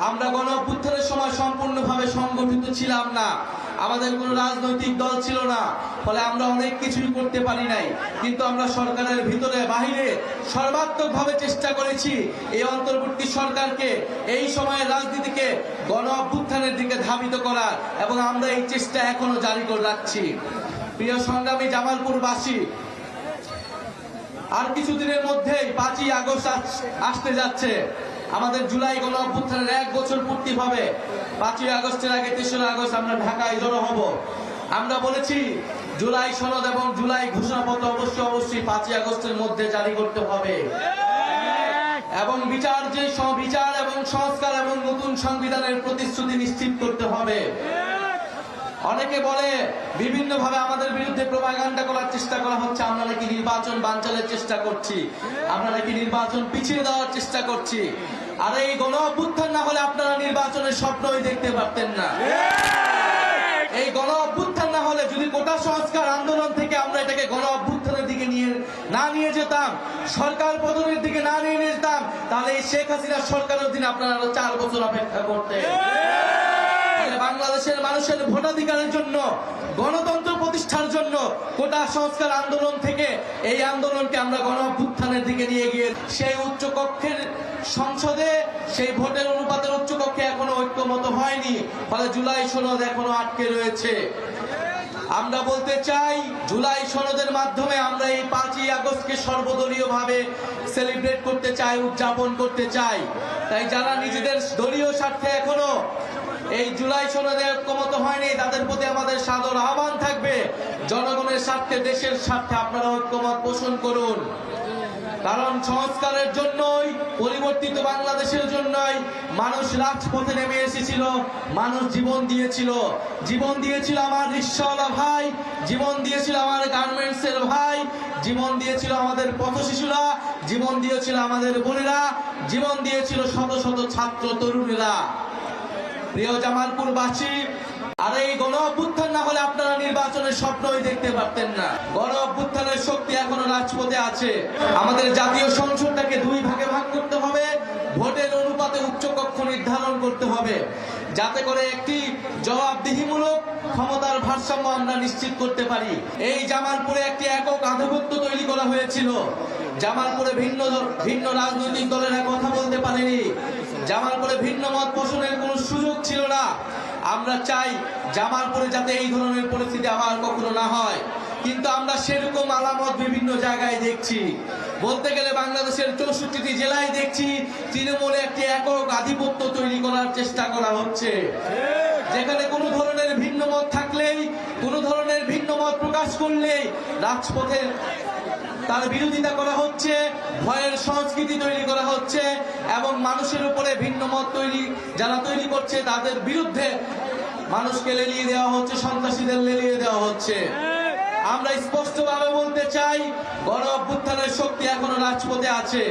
আমরা গণ সময় সম্পূর্ণভাবে সংগঠিত ছিলাম না। আমাদের কোনো রাজনৈতিক দল ছিল না। ফলে আমরা অনেক কিছুই করতে পারি নাই। কিন্তু আমরা সরকারের ভিতরে, বাহিরে সর্বাত্মকভাবে চেষ্টা করেছি এই অন্তর্বর্তী সরকারকে এই সময়ের রাজনীতিকে গণ অভ্যুত্থানের দিকে ধাবিত করার। এবং আমরা এই চেষ্টা এখনও জারি করে রাখছি। প্রিয় সংগ্রামী জামালপুরবাসী, আর কিছুদিনের মধ্যেই পাঁচই আগস্ট আস- আসতে যাচ্ছে। আমাদের জুলাই গণ অভ্যুত্থানের এক বছর পূর্তি হবে পাঁচই আগস্টের আগে তেসরা আগস্ট আমরা ঢাকায় জড়ো হব। আমরা বলেছি, জুলাই সনদ এবং জুলাই ঘোষণাপত্র অবশ্যই অবশ্যই পাঁচই আগস্টের মধ্যে জারি করতে হবে। এবং বিচার যে বিচার এবং সংস্কার এবং নতুন সংবিধানের প্রতিশ্রুতি নিশ্চিত করতে হবে। অনেকে বলে বিভিন্ন ভাবে আমাদের বিরুদ্ধে প্রভাগান্ডা করার চেষ্টা করা হচ্ছে, আমরা নাকি নির্বাচন বানচালের চেষ্টা করছি, আমরা নাকি নির্বাচন পিছিয়ে দেওয়ার চেষ্টা করছি। আর এই গণ অভ্যুত্থান না হলে আপনারা নির্বাচনের স্বপ্নই দেখতে পারতেন না। এই গণ অভ্যুত্থান না হলে যদি কোটা সংস্কার আন্দোলন থেকে আমরা এটাকে গণ অভ্যুত্থানের দিকে নিয়ে, না নিয়ে যেতাম, সরকার পতনের দিকে না নিয়ে যেতাম, তাহলে এই শেখ হাসিনার সরকারের দিন আপনারা চার বছর অপেক্ষা করতেন। বাংলাদেশের মানুষের ভোটাধিকারের জন্য, গণতন্ত্র প্রতিষ্ঠার জন্য কোটা সংস্কার আন্দোলন থেকে এই আন্দোলনকে আমরা গণ অভ্যুত্থানের দিকে নিয়ে গিয়ে সেই উচ্চ কক্ষের সংসদে সেই ভোটের অনুপাতের উচ্চ কক্ষে এখনও ঐক্যমত হয়নি, ফলে জুলাই সনদ এখনও আটকে রয়েছে। আমরা বলতে চাই, জুলাই সনদের মাধ্যমে আমরা এই পাঁচই আগস্টকে সর্বদলীয় ভাবে সেলিব্রেট করতে চাই, উদযাপন করতে চাই। তাই যারা নিজেদের দলীয় স্বার্থে এখনও এই জুলাই সনদে ঐক্যমত হয়নি, তাদের প্রতি আমাদের সাদর আহ্বান থাকবে। জনগণের স্বার্থে, দেশের স্বার্থে আপনারা ঐক্যমত পোষণ করুন। কারণ সংস্কারের জন্যই, পরিবর্তিত বাংলাদেশের জন্যই মানুষ রাজপথে নেমে এসেছিল, মানুষ জীবন দিয়েছিল। জীবন দিয়েছিল আমার রিক্সাওয়ালা ভাই, জীবন দিয়েছিল আমার গার্মেন্টসের ভাই, জীবন দিয়েছিল আমাদের পথ শিশুরা, জীবন দিয়েছিল আমাদের বোনেরা, জীবন দিয়েছিল শত শত ছাত্র তরুণেরা। প্রিয় জামালপুর জামালপুরবাসী, আর এই গণ অভ্যুত্থান না হলে আপনারা নির্বাচনের স্বপ্নই দেখতে পারতেন না। গণ অভ্যুত্থানের শক্তি এখনও রাজপথে আছে। আমাদের জাতীয় সংসদটাকে দুই ভাগে ভাগ করতে হবে, ভোটের অনুপাতে উচ্চকক্ষ নির্ধারণ করতে হবে। যাতে করে একটি জবাবদিহিমূলক ক্ষমতার ভারসাম্য আমরা নিশ্চিত করতে পারি। এই জামালপুরে একটি একক আধিপত্য তৈরি করা হয়েছিল। জামালপুরে ভিন্ন ভিন্ন রাজনৈতিক দলেরা কথা বলতে পারেনি। জামালপুরে ভিন্ন মত পোষণের কোনো সুযোগ ছিল না। আমরা চাই জামালপুরে যাতে এই ধরনের পরিস্থিতি আমার কখনো না হয়। কিন্তু আমরা সেরকম আলামত বিভিন্ন জায়গায় দেখছি। বলতে গেলে বাংলাদেশের চৌষট্টিটি জেলায় দেখছি, তৃণমূলে একটি একক আধিপত্য তৈরি করার চেষ্টা করা হচ্ছে। যেখানে কোনো ধরনের ভিন্ন মত থাকলেই, কোনো ধরনের ভিন্ন মত প্রকাশ করলেই রাজপথে তার বিরোধিতা করা হচ্ছে, ভয়ের সংস্কৃতি তৈরি করা হচ্ছে এবং মানুষের উপরে ভিন্ন মত তৈরি, যারা তৈরি করছে তাদের বিরুদ্ধে মানুষকে লেলিয়ে দেওয়া হচ্ছে, সন্ত্রাসীদের লেলিয়ে দেওয়া হচ্ছে। আমরা স্পষ্টভাবে বলতে চাই, গণ অভ্যুত্থানের শক্তি এখনও রাজপথে আছে।